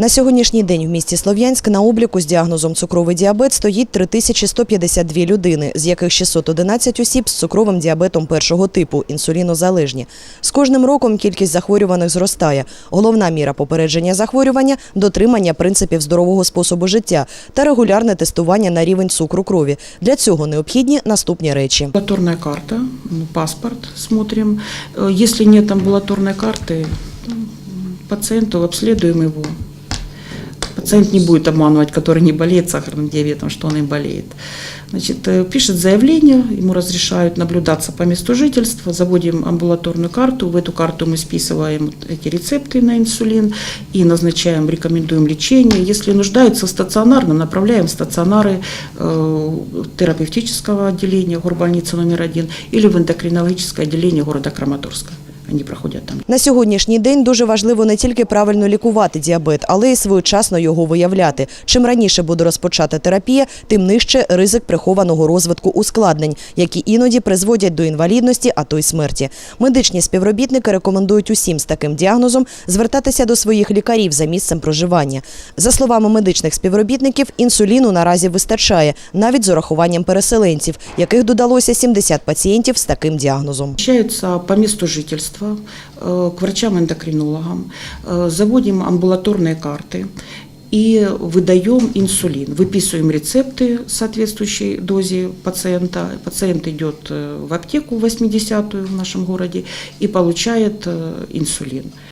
На сьогоднішній день в місті Слов'янськ на обліку з діагнозом цукровий діабет стоїть 3152 людини, з яких 611 осіб з цукровим діабетом першого типу, інсулінозалежні. З кожним роком кількість захворюваних зростає. Головна міра попередження захворювання – дотримання принципів здорового способу життя та регулярне тестування на рівень цукру крові. Для цього необхідні наступні речі. Амбулаторная карта, ну, паспорт смотрим. Если нет амбулаторной карты, то, м, пациенту обследуем его. Пациент не будет обманывать, который не болеет сахарным диабетом, что он и болеет. Значит, э, пишет заявление, ему разрешают наблюдаться по месту жительства, заводим амбулаторную карту, в эту карту мы списываем эти рецепты на инсулин и назначаем, рекомендуем лечение. Если нуждаются в стационарном, направляем в стационары э, терапевтического отделения горбольницы номер один или в эндокринологическое отделение города Краматорска. Они проходят там. На сьогоднішній день дуже важливо не тільки правильно лікувати діабет, але й своєчасно його виявляти. Чим раніше буде розпочата терапія, тим нижче ризик прихованого розвитку ускладнень, які іноді призводять до інвалідності, а то й смерті. Медичні співробітники рекомендують усім з таким діагнозом звертатися до своїх лікарів за місцем проживання. За словами медичних співробітників, інсуліну наразі вистачає, навіть з урахуванням переселенців, яких додалося 70 пацієнтів з таким діагнозом. По месту жительства э, к врачам-эндокринологам, э, заводим амбулаторные карты и выдаем инсулин. Выписываем рецепты соответствующей дозе пациента. Пациент идет э, в аптеку 80-ю в нашем городе и получает э, инсулин.